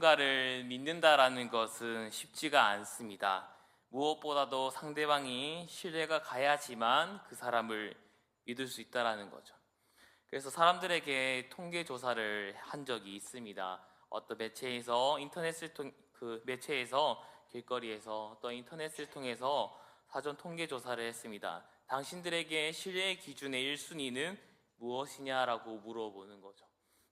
누군가를 믿는다라는 것은 쉽지가 않습니다. 무엇보다도 상대방이 신뢰가 가야지만 그 사람을 믿을 수 있다라는 거죠. 그래서 사람들에게 통계 조사를 한 적이 있습니다. 어떤 매체에서 인터넷을 통, 그 매체에서 길거리에서 또 인터넷을 통해서 사전 통계 조사를 했습니다. 당신들에게 신뢰의 기준의 1순위는 무엇이냐라고 물어보는 거죠.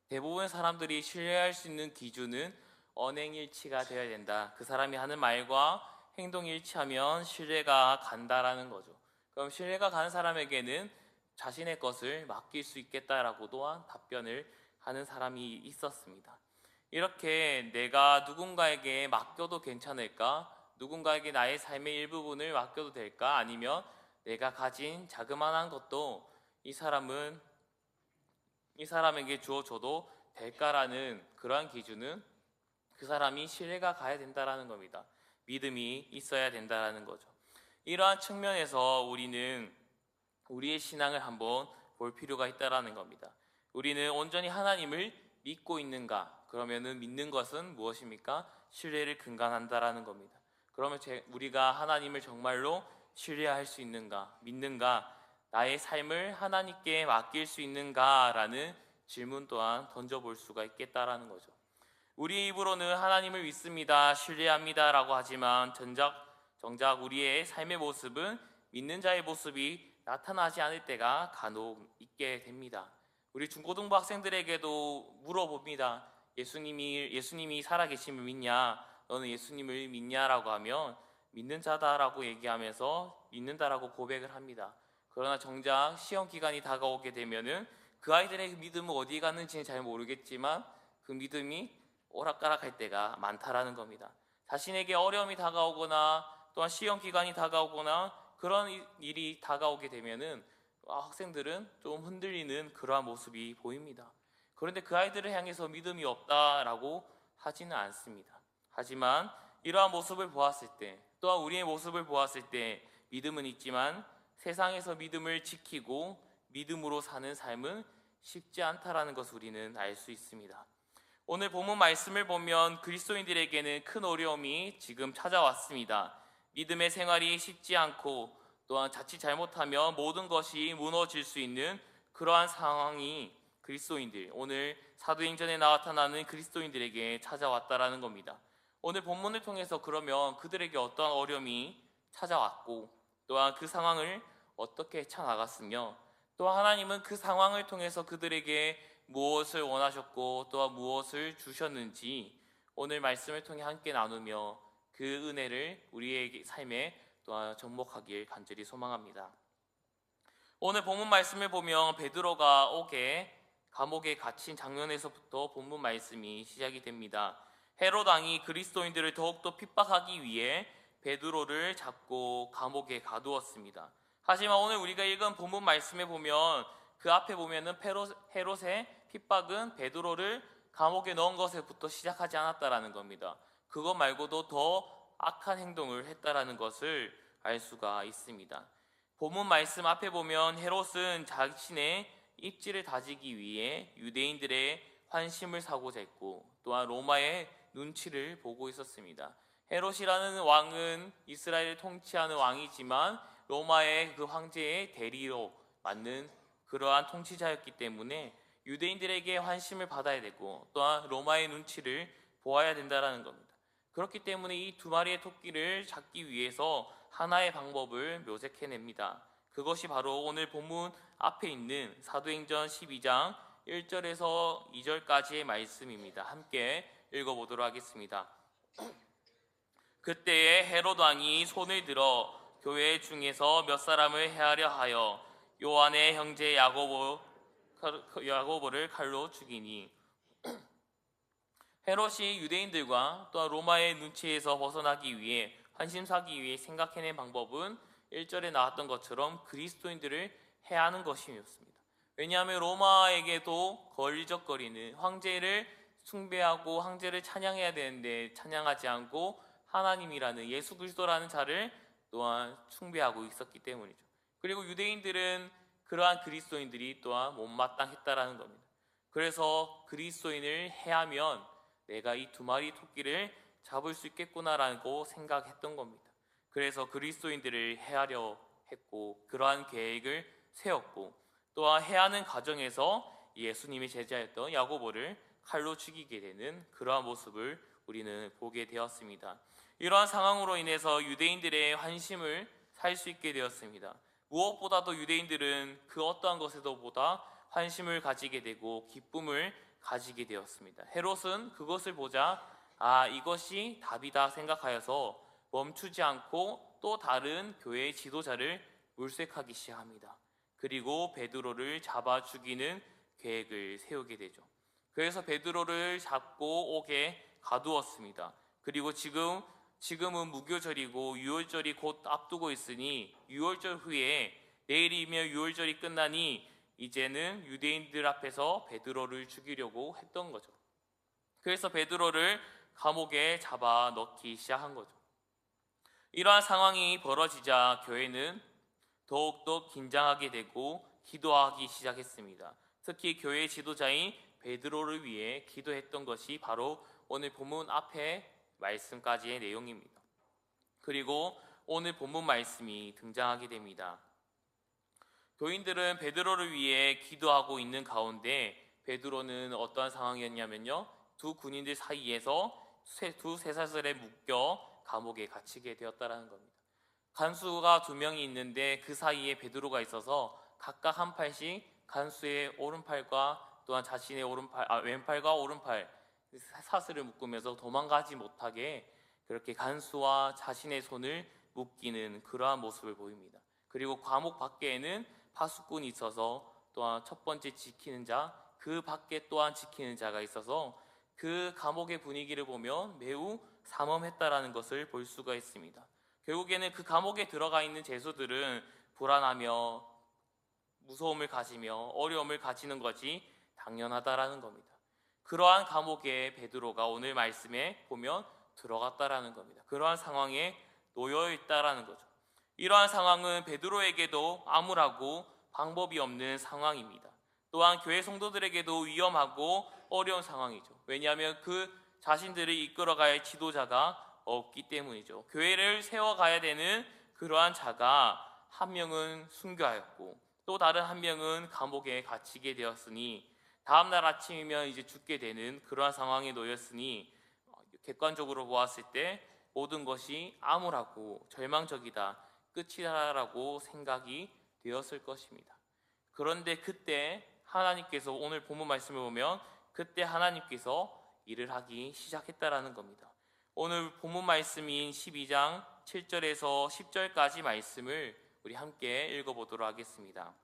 대부분 사람들이 신뢰할 수 있는 기준은 언행일치가 되어야 된다. 그 사람이 하는 말과 행동이 일치하면 신뢰가 간다라는 거죠. 그럼 신뢰가 가는 사람에게는 자신의 것을 맡길 수 있겠다라고 또한 답변을 하는 사람이 있었습니다. 이렇게 내가 누군가에게 맡겨도 괜찮을까? 누군가에게 나의 삶의 일부분을 맡겨도 될까? 아니면 내가 가진 자그마한 것도 이 사람은 이 사람에게 주어줘도 될까라는 그러한 기준은 그 사람이 신뢰가 가야 된다라는 겁니다. 믿음이 있어야 된다라는 거죠. 이러한 측면에서 우리는 우리의 신앙을 한번 볼 필요가 있다라는 겁니다. 우리는 온전히 하나님을 믿고 있는가? 그러면은 믿는 것은 무엇입니까? 신뢰를 근간한다라는 겁니다. 그러면 제, 우리가 하나님을 정말로 신뢰할 수 있는가? 믿는가? 나의 삶을 하나님께 맡길 수 있는가라는 질문 또한 던져볼 수가 있겠다라는 거죠. 우리 입으로는 하나님을 믿습니다, 신뢰합니다라고 하지만 정작 정작 우리의 삶의 모습은 믿는 자의 모습이 나타나지 않을 때가 간혹 있게 됩니다. 우리 중고등부 학생들에게도 물어봅니다. 예수님이 예수님이 살아계심을 믿냐? 너는 예수님을 믿냐라고 하면 믿는 자다라고 얘기하면서 믿는다라고 고백을 합니다. 그러나 정작 시험 기간이 다가오게 되면은 그 아이들의 믿음은 어디 갔는지는 잘 모르겠지만 그 믿음이 오락가락할 때가 많다라는 겁니다. 자신에게 어려움이 다가오거나 또한 시험 기간이 다가오거나 그런 일이 다가오게 되면은 학생들은 좀 흔들리는 그러한 모습이 보입니다. 그런데 그 아이들을 향해서 믿음이 없다라고 하지는 않습니다. 하지만 이러한 모습을 보았을 때, 또한 우리의 모습을 보았을 때 믿음은 있지만 세상에서 믿음을 지키고 믿음으로 사는 삶은 쉽지 않다라는 것을 우리는 알 수 있습니다. 오늘 본문 말씀을 보면 그리스도인들에게는 큰 어려움이 지금 찾아왔습니다. 믿음의 생활이 쉽지 않고 또한 자칫 잘못하면 모든 것이 무너질 수 있는 그러한 상황이 그리스도인들 오늘 사도행전에 나타나는 그리스도인들에게 찾아왔다라는 겁니다. 오늘 본문을 통해서 그러면 그들에게 어떠한 어려움이 찾아왔고 또한 그 상황을 어떻게 헤쳐나갔으며 또 하나님은 그 상황을 통해서 그들에게 무엇을 원하셨고 또한 무엇을 주셨는지 오늘 말씀을 통해 함께 나누며 그 은혜를 우리의 삶에 또한 접목하길 간절히 소망합니다. 오늘 본문 말씀을 보면 베드로가 오게 감옥에 갇힌 장면에서부터 본문 말씀이 시작이 됩니다. 헤롯 왕이 그리스도인들을 더욱더 핍박하기 위해 베드로를 잡고 감옥에 가두었습니다. 하지만 오늘 우리가 읽은 본문 말씀에 보면 그 앞에 보면은 헤롯의 핍박은 베드로를 감옥에 넣은 것에부터 시작하지 않았다라는 겁니다. 그것 말고도 더 악한 행동을 했다라는 것을 알 수가 있습니다. 본문 말씀 앞에 보면 헤롯은 자신의 입지를 다지기 위해 유대인들의 환심을 사고자 했고 또한 로마의 눈치를 보고 있었습니다. 헤롯이라는 왕은 이스라엘을 통치하는 왕이지만 로마의 그 황제의 대리로 맞는 그러한 통치자였기 때문에 유대인들에게 환심을 받아야 되고 또한 로마의 눈치를 보아야 된다라는 겁니다. 그렇기 때문에 이 두 마리의 토끼를 잡기 위해서 하나의 방법을 묘색해냅니다. 그것이 바로 오늘 본문 앞에 있는 사도행전 12장 1절에서 2절까지의 말씀입니다. 함께 읽어보도록 하겠습니다. 그때에 헤롯 왕이 손을 들어 교회 중에서 몇 사람을 해하려 하여 요한의 형제 야고보 야고보를 칼로 죽이니 헤롯이 유대인들과 또 로마의 눈치에서 벗어나기 위해 환심사기 위해 생각해낸 방법은 1절에 나왔던 것처럼 그리스도인들을 해하는 것이었습니다. 왜냐하면 로마에게도 걸리적거리는 황제를 숭배하고 황제를 찬양해야 되는데 찬양하지 않고 하나님이라는 예수 그리스도라는 자를 또한 숭배하고 있었기 때문이죠. 그리고 유대인들은 그러한 그리스도인들이 또한 못마땅했다라는 겁니다. 그래서 그리스도인을 해하면 내가 이 두 마리 토끼를 잡을 수 있겠구나라고 생각했던 겁니다. 그래서 그리스도인들을 해하려 했고 그러한 계획을 세웠고 또한 해하는 과정에서 예수님의 제자였던 야고보를 칼로 죽이게 되는 그러한 모습을 우리는 보게 되었습니다. 이러한 상황으로 인해서 유대인들의 환심을 살 수 있게 되었습니다. 무엇보다도 유대인들은 그 어떠한 것에도 보다 환심을 가지게 되고 기쁨을 가지게 되었습니다. 헤롯은 그것을 보자 아 이것이 답이다 생각하여서 멈추지 않고 또 다른 교회의 지도자를 물색하기 시작합니다. 그리고 베드로를 잡아 죽이는 계획을 세우게 되죠. 그래서 베드로를 잡고 오게 가두었습니다. 그리고 지금 지금은 무교절이고 유월절이 곧 앞두고 있으니 유월절 후에 내일이면 유월절이 끝나니 이제는 유대인들 앞에서 베드로를 죽이려고 했던 거죠. 그래서 베드로를 감옥에 잡아 넣기 시작한 거죠. 이러한 상황이 벌어지자 교회는 더욱더 긴장하게 되고 기도하기 시작했습니다. 특히 교회 지도자인 베드로를 위해 기도했던 것이 바로 오늘 본문 앞에 말씀까지의 내용입니다. 그리고 오늘 본문 말씀이 등장하게 됩니다. 교인들은 베드로를 위해 기도하고 있는 가운데 베드로는 어떠한 상황이었냐면요. 두 군인들 사이에서 두 쇠사슬에 묶여 감옥에 gat히게 되었다라는 겁니다. 간수가 두 명이 있는데 그 사이에 베드로가 있어서 각각 한 팔씩 간수의 오른팔과 또한 자신의 오른팔 아, 왼팔과 오른팔 사슬을 묶으면서 도망가지 못하게 그렇게 간수와 자신의 손을 묶이는 그러한 모습을 보입니다. 그리고 감옥 밖에는 파수꾼이 있어서 또한 첫 번째 지키는 자, 그 밖에 또한 지키는 자가 있어서 그 감옥의 분위기를 보면 매우 삼엄했다라는 것을 볼 수가 있습니다. 결국에는 그 감옥에 들어가 있는 죄수들은 불안하며 무서움을 가지며 어려움을 가지는 것이 당연하다라는 겁니다. 그러한 감옥에 베드로가 오늘 말씀에 보면 들어갔다라는 겁니다. 그러한 상황에 놓여 있다라는 거죠. 이러한 상황은 베드로에게도 암울하고 방법이 없는 상황입니다. 또한 교회 성도들에게도 위험하고 어려운 상황이죠. 왜냐하면 그 자신들을 이끌어갈 지도자가 없기 때문이죠. 교회를 세워가야 되는 그러한 자가 한 명은 순교하였고 또 다른 한 명은 감옥에 갇히게 되었으니 다음 날 아침이면 이제 죽게 되는 그러한 상황에 놓였으니 객관적으로 보았을 때 모든 것이 암울하고 절망적이다. 끝이다라고 생각이 되었을 것입니다. 그런데 그때 하나님께서 오늘 본문 말씀을 보면 그때 하나님께서 일을 하기 시작했다라는 겁니다. 오늘 본문 말씀인 12장 7절에서 10절까지 말씀을 우리 함께 읽어보도록 하겠습니다.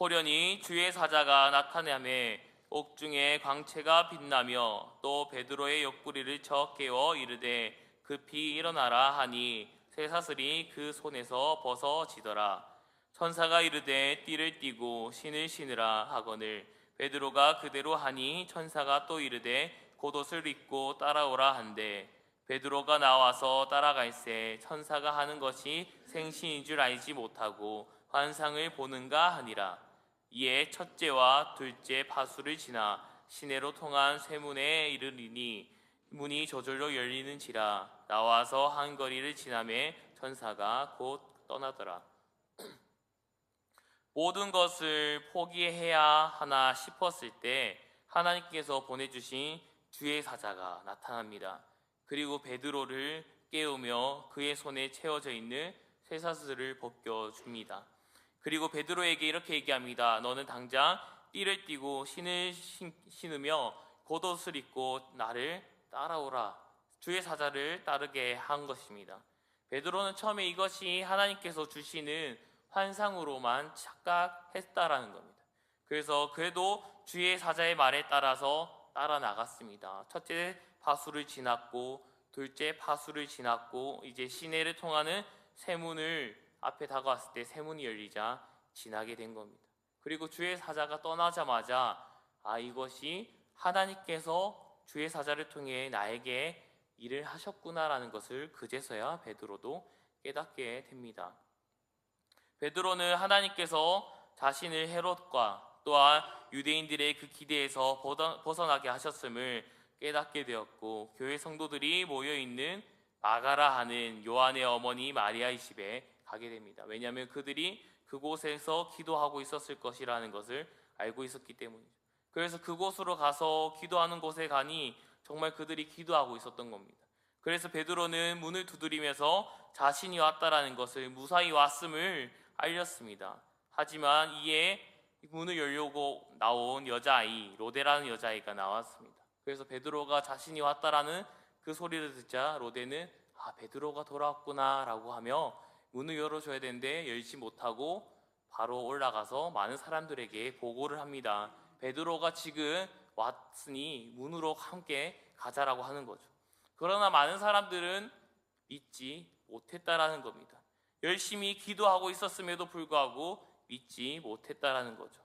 호련히 주의 사자가 나타나매 옥중에 광채가 빛나며 또 베드로의 옆구리를 쳐 깨워 이르되 급히 일어나라 하니 쇠사슬이 그 손에서 벗어지더라. 천사가 이르되 띠를 띠고 신을 신으라 하거늘 베드로가 그대로 하니 천사가 또 이르되 겉옷을 입고 따라오라 한데 베드로가 나와서 따라갈새 천사가 하는 것이 생신인 줄 알지 못하고 환상을 보는가 하니라 이에 첫째와 둘째 파수를 지나 시내로 통한 쇠문에 이르리니 문이 저절로 열리는지라 나와서 한 거리를 지나매 천사가 곧 떠나더라. 모든 것을 포기해야 하나 싶었을 때 하나님께서 보내주신 주의 사자가 나타납니다. 그리고 베드로를 깨우며 그의 손에 채워져 있는 쇠사슬을 벗겨 줍니다. 그리고 베드로에게 이렇게 얘기합니다. 너는 당장 띠를 띠고 신을 신으며 겉옷을 입고 나를 따라오라. 주의 사자를 따르게 한 것입니다. 베드로는 처음에 이것이 하나님께서 주시는 환상으로만 착각했다라는 겁니다. 그래서 그래도 주의 사자의 말에 따라서 따라 나갔습니다. 첫째 파수를 지났고 둘째 파수를 지났고 이제 시내를 통하는 세문을 앞에 다가왔을 때 세문이 열리자 지나게 된 겁니다. 그리고 주의 사자가 떠나자마자 아 이것이 하나님께서 주의 사자를 통해 나에게 일을 하셨구나라는 것을 그제서야 베드로도 깨닫게 됩니다. 베드로는 하나님께서 자신을 헤롯과 또한 유대인들의 그 기대에서 벗어나게 하셨음을 깨닫게 되었고 교회 성도들이 모여 있는 마가라 하는 요한의 어머니 마리아의 집에 가게 됩니다. 왜냐하면 그들이 그곳에서 기도하고 있었을 것이라는 것을 알고 있었기 때문이죠. 그래서 그곳으로 가서 기도하는 곳에 가니 정말 그들이 기도하고 있었던 겁니다. 그래서 베드로는 문을 두드리면서 자신이 왔다라는 것을 무사히 왔음을 알렸습니다. 하지만 이에 문을 열려고 나온 여자아이 로데라는 여자아이가 나왔습니다. 그래서 베드로가 자신이 왔다라는 그 소리를 듣자 로데는 아 베드로가 돌아왔구나라고 하며 문을 열어줘야 되는데 열지 못하고 바로 올라가서 많은 사람들에게 보고를 합니다. 베드로가 지금 왔으니 문으로 함께 가자라고 하는 거죠. 그러나 많은 사람들은 믿지 못했다라는 겁니다. 열심히 기도하고 있었음에도 불구하고 믿지 못했다라는 거죠.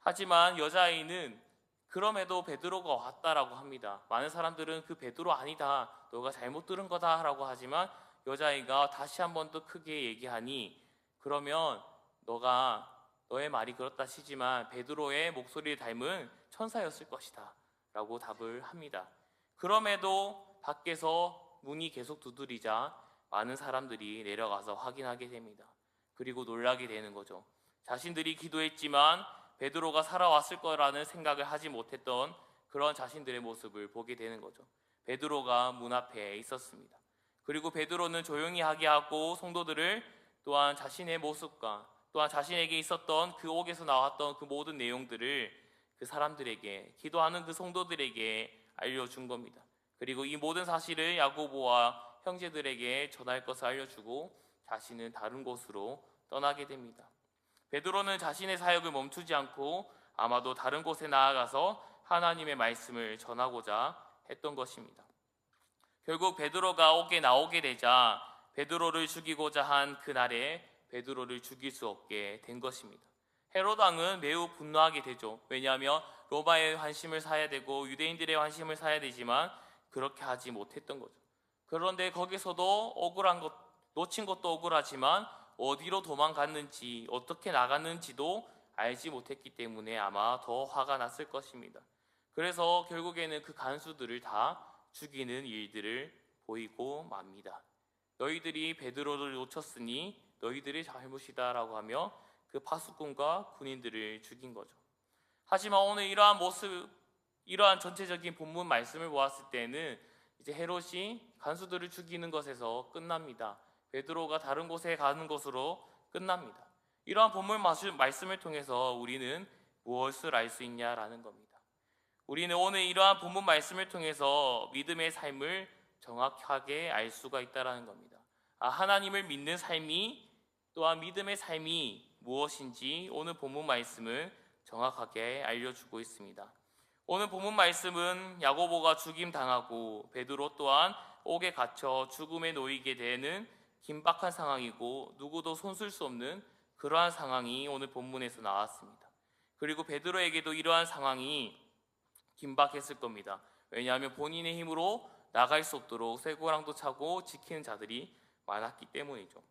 하지만 여자아이는 그럼에도 베드로가 왔다라고 합니다. 많은 사람들은 그 베드로 아니다. 너가 잘못 들은 거다라고 하지만 여자아이가 다시 한 번 더 크게 얘기하니 그러면 너가 너의 말이 그렇다 치지만 베드로의 목소리를 닮은 천사였을 것이다. 라고 답을 합니다. 그럼에도 밖에서 문이 계속 두드리자 많은 사람들이 내려가서 확인하게 됩니다. 그리고 놀라게 되는 거죠. 자신들이 기도했지만 베드로가 살아왔을 거라는 생각을 하지 못했던 그런 자신들의 모습을 보게 되는 거죠. 베드로가 문 앞에 있었습니다. 그리고 베드로는 조용히 하게 하고 성도들을 또한 자신의 모습과 또한 자신에게 있었던 그 옥에서 나왔던 그 모든 내용들을 그 사람들에게 기도하는 그 성도들에게 알려준 겁니다. 그리고 이 모든 사실을 야고보와 형제들에게 전할 것을 알려주고 자신은 다른 곳으로 떠나게 됩니다. 베드로는 자신의 사역을 멈추지 않고 아마도 다른 곳에 나아가서 하나님의 말씀을 전하고자 했던 것입니다. 결국 베드로가 옥에 나오게 되자 베드로를 죽이고자 한 그날에 베드로를 죽일 수 없게 된 것입니다. 헤롯 왕은 매우 분노하게 되죠. 왜냐하면 로마의 환심을 사야 되고 유대인들의 환심을 사야 되지만 그렇게 하지 못했던 거죠. 그런데 거기서도 억울한 것 놓친 것도 억울하지만 어디로 도망갔는지 어떻게 나갔는지도 알지 못했기 때문에 아마 더 화가 났을 것입니다. 그래서 결국에는 그 간수들을 다 죽이는 일들을 보이고 맙니다. 너희들이 베드로를 놓쳤으니 너희들이 잘못이다라고 하며 그 파수꾼과 군인들을 죽인 거죠. 하지만 오늘 이러한 모습, 이러한 전체적인 본문 말씀을 보았을 때는 이제 헤롯이 간수들을 죽이는 것에서 끝납니다. 베드로가 다른 곳에 가는 것으로 끝납니다. 이러한 본문 말씀을 통해서 우리는 무엇을 알 수 있냐라는 겁니다. 우리는 오늘 이러한 본문 말씀을 통해서 믿음의 삶을 정확하게 알 수가 있다라는 겁니다. 아, 하나님을 믿는 삶이 또한 믿음의 삶이 무엇인지 오늘 본문 말씀을 정확하게 알려주고 있습니다. 오늘 본문 말씀은 야고보가 죽임 당하고 베드로 또한 옥에 갇혀 죽음에 놓이게 되는 긴박한 상황이고 누구도 손쓸 수 없는 그러한 상황이 오늘 본문에서 나왔습니다. 그리고 베드로에게도 이러한 상황이 긴박했을 겁니다. 왜냐하면 본인의 힘으로 나갈 수 없도록 쇠고랑도 차고 지키는 자들이 많았기 때문이죠.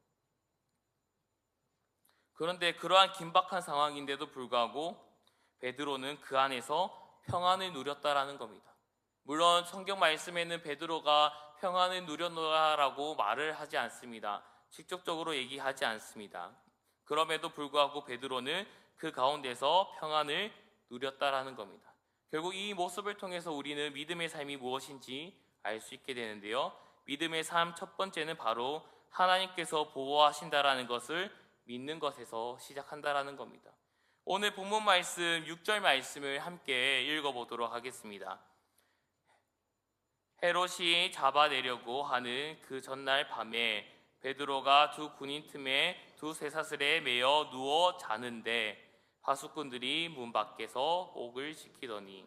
그런데 그러한 긴박한 상황인데도 불구하고 베드로는 그 안에서 평안을 누렸다라는 겁니다. 물론 성경 말씀에는 베드로가 평안을 누렸노라라고 말을 하지 않습니다. 직접적으로 얘기하지 않습니다. 그럼에도 불구하고 베드로는 그 가운데서 평안을 누렸다라는 겁니다. 결국 이 모습을 통해서 우리는 믿음의 삶이 무엇인지 알 수 있게 되는데요. 믿음의 삶 첫 번째는 바로 하나님께서 보호하신다라는 것을 믿는 것에서 시작한다라는 겁니다. 오늘 본문 말씀 6절 말씀을 함께 읽어보도록 하겠습니다. 헤롯이 잡아내려고 하는 그 전날 밤에 베드로가 두 군인 틈에 두 쇠사슬에 매여 누워 자는데 파수꾼들이 문 밖에서 옥을 지키더니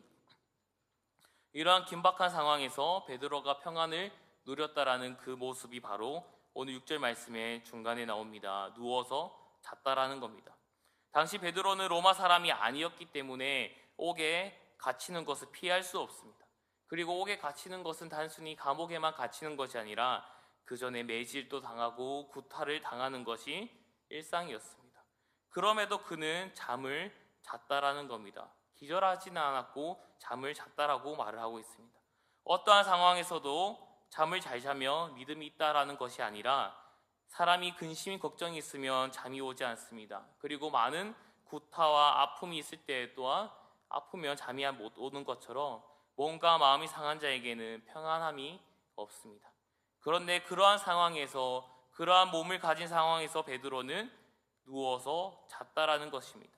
이러한 긴박한 상황에서 베드로가 평안을 누렸다라는 그 모습이 바로 오늘 6절 말씀의 중간에 나옵니다. 누워서 잤다라는 겁니다. 당시 베드로는 로마 사람이 아니었기 때문에 옥에 갇히는 것을 피할 수 없습니다. 그리고 옥에 갇히는 것은 단순히 감옥에만 갇히는 것이 아니라 그 전에 매질도 당하고 구타를 당하는 것이 일상이었습니다. 그럼에도 그는 잠을 잤다라는 겁니다. 기절하지는 않았고 잠을 잤다라고 말을 하고 있습니다. 어떠한 상황에서도 잠을 잘 자며 믿음이 있다라는 것이 아니라 사람이 근심이 걱정이 있으면 잠이 오지 않습니다. 그리고 많은 구타와 아픔이 있을 때 또한 아프면 잠이 못 오는 것처럼 몸과 마음이 상한 자에게는 평안함이 없습니다. 그런데 그러한 상황에서 그러한 몸을 가진 상황에서 베드로는 누워서 잤다라는 것입니다.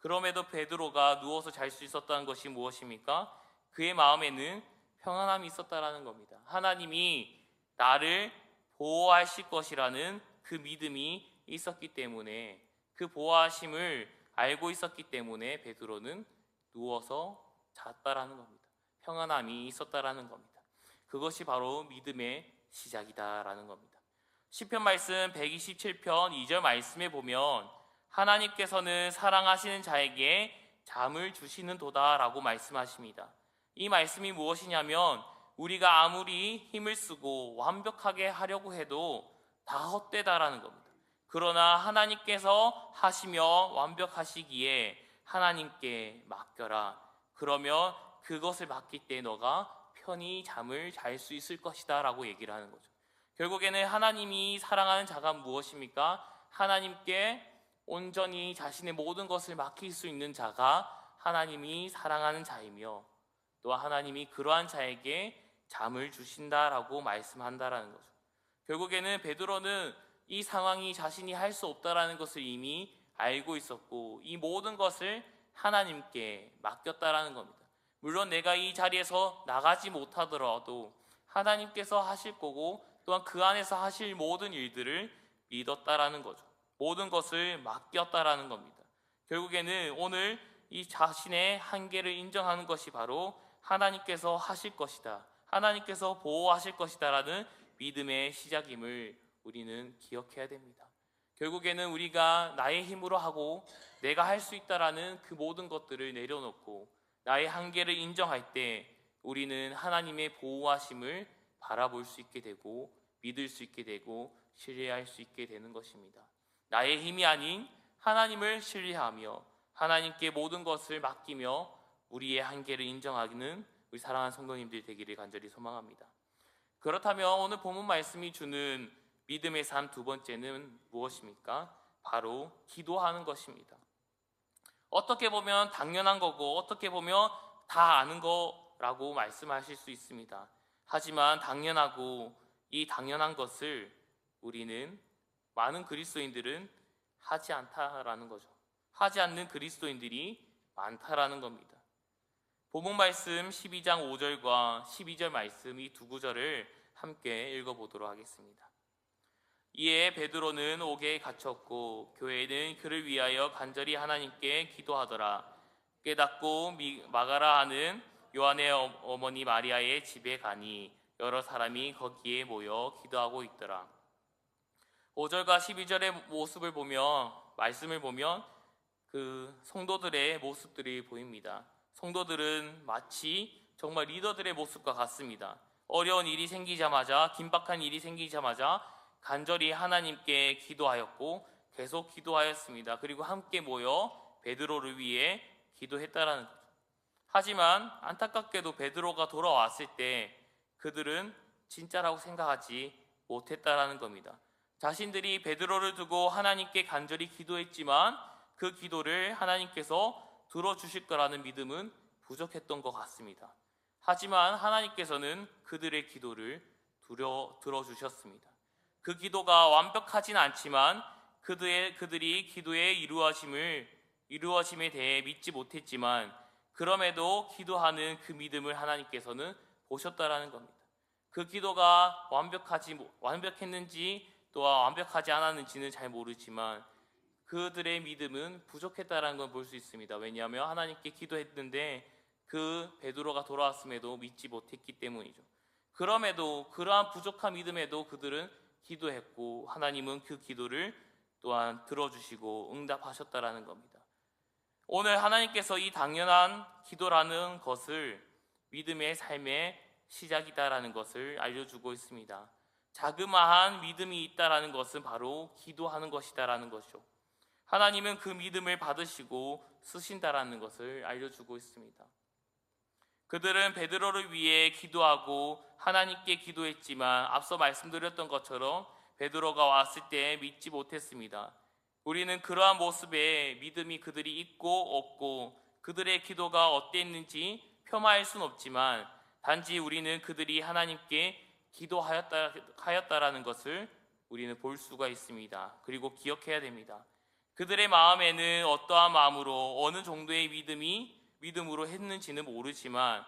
그럼에도 베드로가 누워서 잘 수 있었다는 것이 무엇입니까? 그의 마음에는 평안함이 있었다라는 겁니다. 하나님이 나를 보호하실 것이라는 그 믿음이 있었기 때문에 그 보호하심을 알고 있었기 때문에 베드로는 누워서 잤다라는 겁니다. 평안함이 있었다라는 겁니다. 그것이 바로 믿음의 시작이다라는 겁니다. 시편 말씀 127편 2절 말씀에 보면 하나님께서는 사랑하시는 자에게 잠을 주시는 도다라고 말씀하십니다. 이 말씀이 무엇이냐면 우리가 아무리 힘을 쓰고 완벽하게 하려고 해도 다 헛되다라는 겁니다. 그러나 하나님께서 하시며 완벽하시기에 하나님께 맡겨라. 그러면 그것을 맡길 때 너가 편히 잠을 잘 수 있을 것이다 라고 얘기를 하는 거죠. 결국에는 하나님이 사랑하는 자가 무엇입니까? 하나님께 온전히 자신의 모든 것을 맡길 수 있는 자가 하나님이 사랑하는 자이며 또 하나님이 그러한 자에게 잠을 주신다라고 말씀한다라는 거죠. 결국에는 베드로는 이 상황이 자신이 할 수 없다라는 것을 이미 알고 있었고 이 모든 것을 하나님께 맡겼다라는 겁니다. 물론 내가 이 자리에서 나가지 못하더라도 하나님께서 하실 거고 또한 그 안에서 하실 모든 일들을 믿었다라는 거죠. 모든 것을 맡겼다라는 겁니다. 결국에는 오늘 이 자신의 한계를 인정하는 것이 바로 하나님께서 하실 것이다. 하나님께서 보호하실 것이다라는 믿음의 시작임을 우리는 기억해야 됩니다. 결국에는 우리가 나의 힘으로 하고 내가 할 수 있다라는 그 모든 것들을 내려놓고 나의 한계를 인정할 때 우리는 하나님의 보호하심을 바라볼 수 있게 되고 믿을 수 있게 되고 신뢰할 수 있게 되는 것입니다. 나의 힘이 아닌 하나님을 신뢰하며 하나님께 모든 것을 맡기며 우리의 한계를 인정하는 우리 사랑하는 성도님들 되기를 간절히 소망합니다. 그렇다면 오늘 본문 말씀이 주는 믿음의 삶 두 번째는 무엇입니까? 바로 기도하는 것입니다. 어떻게 보면 당연한 거고 어떻게 보면 다 아는 거라고 말씀하실 수 있습니다. 하지만 당연하고 이 당연한 것을 우리는 많은 그리스도인들은 하지 않다라는 거죠. 하지 않는 그리스도인들이 많다라는 겁니다. 본문 말씀 12장 5절과 12절 말씀 이 두 구절을 함께 읽어보도록 하겠습니다. 이에 베드로는 옥에 갇혔고 교회는 그를 위하여 간절히 하나님께 기도하더라. 깨닫고 마가라 하는 요한의 어, 어머니 마리아의 집에 가니 여러 사람이 거기에 모여 기도하고 있더라. 5절과 12절의 모습을 보면 말씀을 보면 그 성도들의 모습들이 보입니다. 성도들은 마치 정말 리더들의 모습과 같습니다. 어려운 일이 생기자마자 긴박한 일이 생기자마자 간절히 하나님께 기도하였고 계속 기도하였습니다. 그리고 함께 모여 베드로를 위해 기도했다라는. 하지만 안타깝게도 베드로가 돌아왔을 때 그들은 진짜라고 생각하지 못했다라는 겁니다. 자신들이 베드로를 두고 하나님께 간절히 기도했지만 그 기도를 하나님께서 들어주실 거라는 믿음은 부족했던 것 같습니다. 하지만 하나님께서는 그들의 기도를 들어, 들어주셨습니다. 그 기도가 완벽하진 않지만 그들의, 그들이 기도의 이루어짐을, 이루어짐에 대해 믿지 못했지만 그럼에도 기도하는 그 믿음을 하나님께서는 보셨다라는 겁니다. 그 기도가 완벽하지, 완벽했는지 또한 완벽하지 않았는지는 잘 모르지만 그들의 믿음은 부족했다라는 걸 볼 수 있습니다. 왜냐하면 하나님께 기도했는데 그 베드로가 돌아왔음에도 믿지 못했기 때문이죠. 그럼에도 그러한 부족한 믿음에도 그들은 기도했고 하나님은 그 기도를 또한 들어주시고 응답하셨다라는 겁니다. 오늘 하나님께서 이 당연한 기도라는 것을 믿음의 삶의 시작이다라는 것을 알려주고 있습니다. 자그마한 믿음이 있다라는 것은 바로 기도하는 것이다라는 것이죠. 하나님은 그 믿음을 받으시고 쓰신다라는 것을 알려주고 있습니다. 그들은 베드로를 위해 기도하고 하나님께 기도했지만 앞서 말씀드렸던 것처럼 베드로가 왔을 때 믿지 못했습니다. 우리는 그러한 모습에 믿음이 그들이 있고 없고 그들의 기도가 어땠는지 폄하할 수는 없지만 단지 우리는 그들이 하나님께 기도하였다 하였다 라는 것을 우리는 볼 수가 있습니다. 그리고 기억해야 됩니다. 그들의 마음에는 어떠한 마음으로 어느 정도의 믿음이 믿음으로 했는지는 모르지만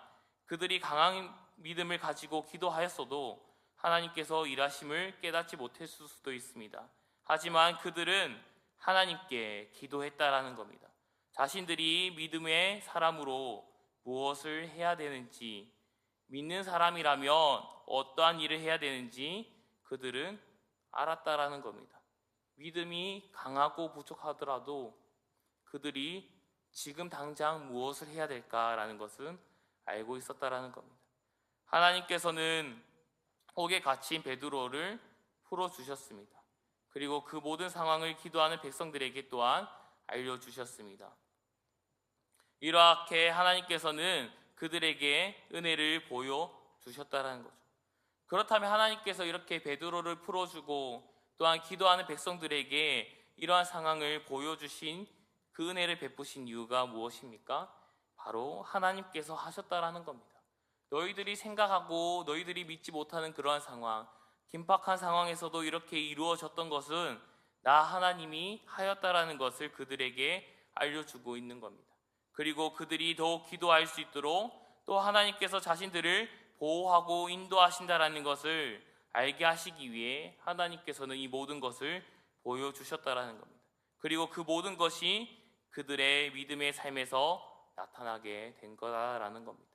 그들이 강한 믿음을 가지고 기도하였어도 하나님께서 일하심을 깨닫지 못했을 수도 있습니다. 하지만 그들은 하나님께 기도했다라는 겁니다. 자신들이 믿음의 사람으로 무엇을 해야 되는지 믿는 사람이라면 어떠한 일을 해야 되는지 그들은 알았다라는 겁니다. 믿음이 강하고 부족하더라도 그들이 지금 당장 무엇을 해야 될까라는 것은 알고 있었다라는 겁니다. 하나님께서는 혹에 갇힌 베드로를 풀어 주셨습니다. 그리고 그 모든 상황을 기도하는 백성들에게 또한 알려 주셨습니다. 이렇게 하나님께서는 그들에게 은혜를 보여 주셨다라는 거죠. 그렇다면 하나님께서 이렇게 베드로를 풀어 주고 또한 기도하는 백성들에게 이러한 상황을 보여주신 그 은혜를 베푸신 이유가 무엇입니까? 바로 하나님께서 하셨다라는 겁니다. 너희들이 생각하고 너희들이 믿지 못하는 그러한 상황, 긴박한 상황에서도 이렇게 이루어졌던 것은 나 하나님이 하였다라는 것을 그들에게 알려주고 있는 겁니다. 그리고 그들이 더욱 기도할 수 있도록 또 하나님께서 자신들을 보호하고 인도하신다라는 것을 알게 하시기 위해 하나님께서는 이 모든 것을 보여주셨다라는 겁니다. 그리고 그 모든 것이 그들의 믿음의 삶에서 나타나게 된 거다라는 겁니다.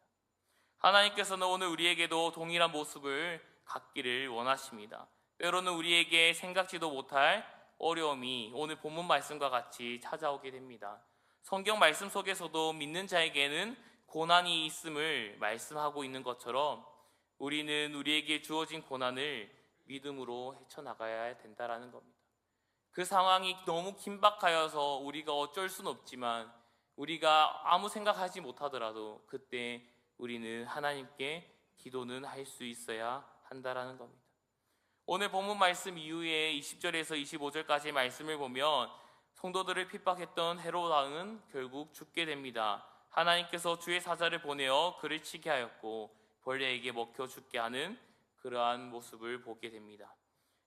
하나님께서는 오늘 우리에게도 동일한 모습을 갖기를 원하십니다. 때로는 우리에게 생각지도 못할 어려움이 오늘 본문 말씀과 같이 찾아오게 됩니다. 성경 말씀 속에서도 믿는 자에게는 고난이 있음을 말씀하고 있는 것처럼 우리는 우리에게 주어진 고난을 믿음으로 헤쳐나가야 된다라는 겁니다. 그 상황이 너무 긴박하여서 우리가 어쩔 수는 없지만 우리가 아무 생각하지 못하더라도 그때 우리는 하나님께 기도는 할 수 있어야 한다라는 겁니다. 오늘 본문 말씀 이후에 20절에서 25절까지 말씀을 보면 성도들을 핍박했던 헤롯 왕은 결국 죽게 됩니다. 하나님께서 주의 사자를 보내어 그를 치게 하였고 벌레에게 먹혀 죽게 하는 그러한 모습을 보게 됩니다.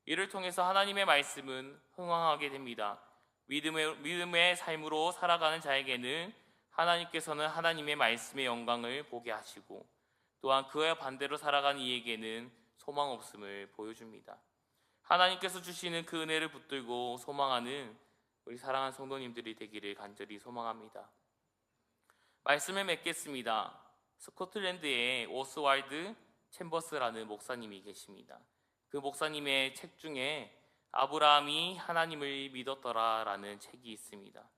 이를 통해서 하나님의 말씀은 흥황하게 됩니다. 믿음의, 믿음의 삶으로 살아가는 자에게는 하나님께서는 하나님의 말씀의 영광을 보게 하시고 또한 그와 반대로 살아가는 이에게는 소망 없음을 보여줍니다. 하나님께서 주시는 그 은혜를 붙들고 소망하는 우리 사랑하는 성도님들이 되기를 간절히 소망합니다. 말씀을 맺겠습니다. 스코틀랜드에 오스왈드 챔버스라는 목사님이 계십니다. 그 목사님의 책 중에 아브라함이 하나님을 믿었더라라는 책이 있습니다.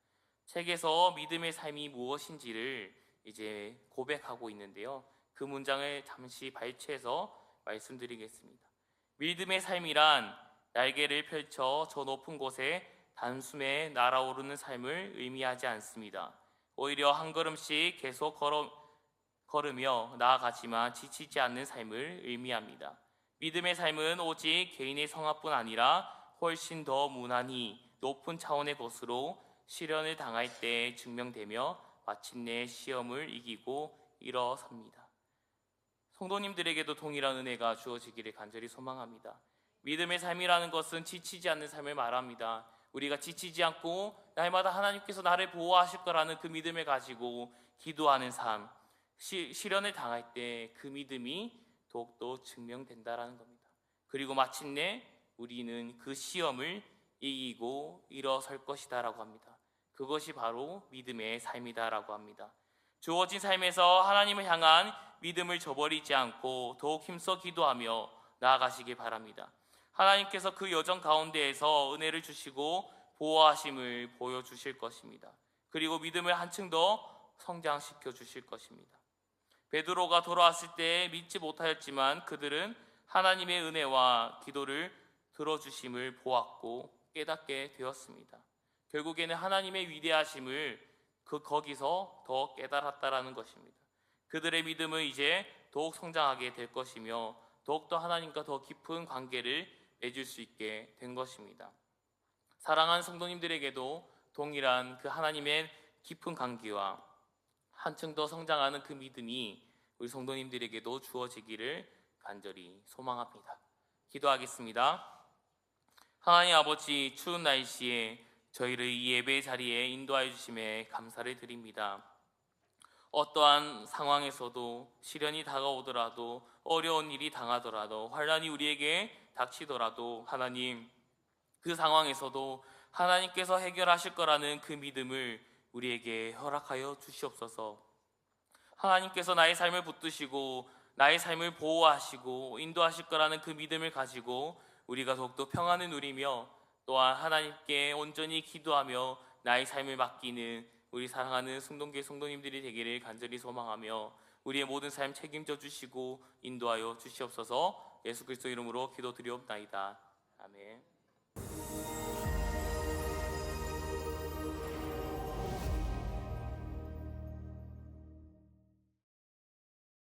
책에서 믿음의 삶이 무엇인지를 이제 고백하고 있는데요. 그 문장을 잠시 발췌해서 말씀드리겠습니다. 믿음의 삶이란 날개를 펼쳐 저 높은 곳에 단숨에 날아오르는 삶을 의미하지 않습니다. 오히려 한 걸음씩 계속 걸어, 걸으며 나아가지만 지치지 않는 삶을 의미합니다. 믿음의 삶은 오직 개인의 성화뿐 아니라 훨씬 더 무난히 높은 차원의 것으로 시련을 당할 때 증명되며 마침내 시험을 이기고 일어섭니다. 성도님들에게도 동일한 은혜가 주어지기를 간절히 소망합니다. 믿음의 삶이라는 것은 지치지 않는 삶을 말합니다. 우리가 지치지 않고 날마다 하나님께서 나를 보호하실 거라는 그 믿음을 가지고 기도하는 삶, 시, 시련을 당할 때 그 믿음이 더욱더 증명된다라는 겁니다. 그리고 마침내 우리는 그 시험을 이기고 일어설 것이다라고 합니다. 그것이 바로 믿음의 삶이다라고 합니다. 주어진 삶에서 하나님을 향한 믿음을 저버리지 않고 더욱 힘써 기도하며 나아가시기 바랍니다. 하나님께서 그 여정 가운데에서 은혜를 주시고 보호하심을 보여주실 것입니다. 그리고 믿음을 한층 더 성장시켜 주실 것입니다. 베드로가 돌아왔을 때 믿지 못하였지만 그들은 하나님의 은혜와 기도를 들어주심을 보았고 깨닫게 되었습니다. 결국에는 하나님의 위대하심을 그 거기서 더 깨달았다라는 것입니다. 그들의 믿음은 이제 더욱 성장하게 될 것이며 더욱더 하나님과 더 깊은 관계를 맺을 수 있게 된 것입니다. 사랑하는 성도님들에게도 동일한 그 하나님의 깊은 관계와 한층 더 성장하는 그 믿음이 우리 성도님들에게도 주어지기를 간절히 소망합니다. 기도하겠습니다. 하나님 아버지 추운 날씨에 저희를 이 예배 자리에 인도하여 주심에 감사를 드립니다. 어떠한 상황에서도 시련이 다가오더라도 어려운 일이 당하더라도 환란이 우리에게 닥치더라도 하나님 그 상황에서도 하나님께서 해결하실 거라는 그 믿음을 우리에게 허락하여 주시옵소서. 하나님께서 나의 삶을 붙드시고 나의 삶을 보호하시고 인도하실 거라는 그 믿음을 가지고 우리가 더욱더 평안을 누리며 또한 하나님께 온전히 기도하며 나의 삶을 맡기는 우리 사랑하는 성동교회 성도님들이 되기를 간절히 소망하며 우리의 모든 삶 책임져 주시고 인도하여 주시옵소서 예수 그리스도 이름으로 기도드리옵나이다. 아멘.